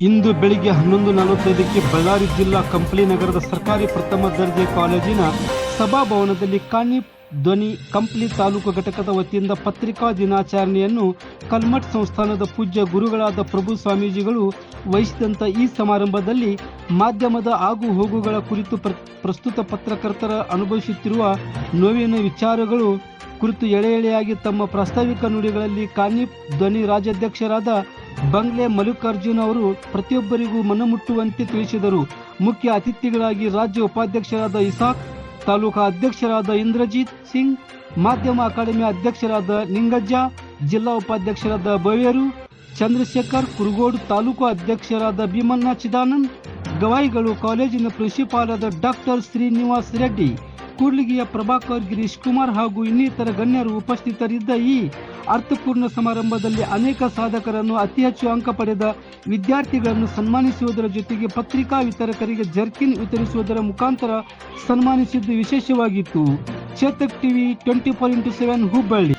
ಇಂದು ಬೆಳಿಗ್ಗೆ ಹನ್ನೊಂದು ನಲವತ್ತೈದಕ್ಕೆ ಬಳ್ಳಾರಿ ಜಿಲ್ಲಾ ಕಂಪ್ಲಿ ನಗರದ ಸರ್ಕಾರಿ ಪ್ರಥಮ ದರ್ಜೆ ಕಾಲೇಜಿನ ಸಭಾಭವನದಲ್ಲಿ ಕಾಣಿ ಧ್ವನಿ ಕಂಪ್ಲಿ ತಾಲೂಕು ಘಟಕದ ವತಿಯಿಂದ ಪತ್ರಿಕಾ ದಿನಾಚರಣೆಯನ್ನು ಕಲ್ಮಠ್ ಸಂಸ್ಥಾನದ ಪೂಜ್ಯ ಗುರುಗಳಾದ ಪ್ರಭು ಸ್ವಾಮೀಜಿಗಳು ವಹಿಸಿದಂಥ ಈ ಸಮಾರಂಭದಲ್ಲಿ ಮಾಧ್ಯಮದ ಆಗು ಹೋಗುಗಳ ಕುರಿತು ಪ್ರ ಪ್ರಸ್ತುತ ಪತ್ರಕರ್ತರ ಅನುಭವಿಸುತ್ತಿರುವ ನೋವಿನ ವಿಚಾರಗಳು ಕುರಿತು ಎಳೆ ಎಳೆಯಾಗಿ ತಮ್ಮ ಪ್ರಾಸ್ತಾವಿಕ ನುಡಿಗಳಲ್ಲಿ ಕಾನಿಪ್ ಧ್ವನಿ ರಾಜ್ಯಾಧ್ಯಕ್ಷರಾದ ಬಂಗ್ಲೆ ಮಲ್ಲಿಕಾರ್ಜುನ್ ಅವರು ಪ್ರತಿಯೊಬ್ಬರಿಗೂ ಮನಮುಟ್ಟುವಂತೆ ತಿಳಿಸಿದರು. ಮುಖ್ಯ ಅತಿಥಿಗಳಾಗಿ ರಾಜ್ಯ ಉಪಾಧ್ಯಕ್ಷರಾದ ಇಸಾಕ್, ತಾಲೂಕಾ ಅಧ್ಯಕ್ಷರಾದ ಇಂದ್ರಜಿತ್ ಸಿಂಗ್, ಮಾಧ್ಯಮ ಅಕಾಡೆಮಿ ಅಧ್ಯಕ್ಷರಾದ ನಿಂಗಜ್ಜ, ಜಿಲ್ಲಾ ಉಪಾಧ್ಯಕ್ಷರಾದ ಬವೇರು, ಚಂದ್ರಶೇಖರ್ ಕುರುಗೋಡು ತಾಲೂಕು ಅಧ್ಯಕ್ಷರಾದ ಭೀಮಣ್ಣ ಚಿದಾನಂದ್ ಗವಾಯಿಗಳು ಕಾಲೇಜಿನ ಪ್ರಿನ್ಸಿಪಾಲಾದ ಡಾಕ್ಟರ್ ಶ್ರೀನಿವಾಸ್ ರೆಡ್ಡಿ, ಕೂಡ್ಲಿಗಿಯ ಪ್ರಭಾಕರ್ ಗಿರೀಶ್ ಕುಮಾರ್ ಹಾಗೂ ಇನ್ನಿತರ ಗಣ್ಯರು ಉಪಸ್ಥಿತರಿದ್ದ ಈ ಅರ್ಥಪೂರ್ಣ ಸಮಾರಂಭದಲ್ಲಿ ಅನೇಕ ಸಾಧಕರನ್ನು ಅತಿ ಹೆಚ್ಚು ಅಂಕ ಪಡೆದ ವಿದ್ಯಾರ್ಥಿಗಳನ್ನು ಸನ್ಮಾನಿಸುವುದರ ಜೊತೆಗೆ ಪತ್ರಿಕಾ ವಿತರಕರಿಗೆ ಜರ್ಕಿನ್ ವಿತರಿಸುವುದರ ಮುಖಾಂತರ ಸನ್ಮಾನಿಸಿದ್ದು ವಿಶೇಷವಾಗಿತ್ತು. Chetak TV twenty four into seven Hubballi.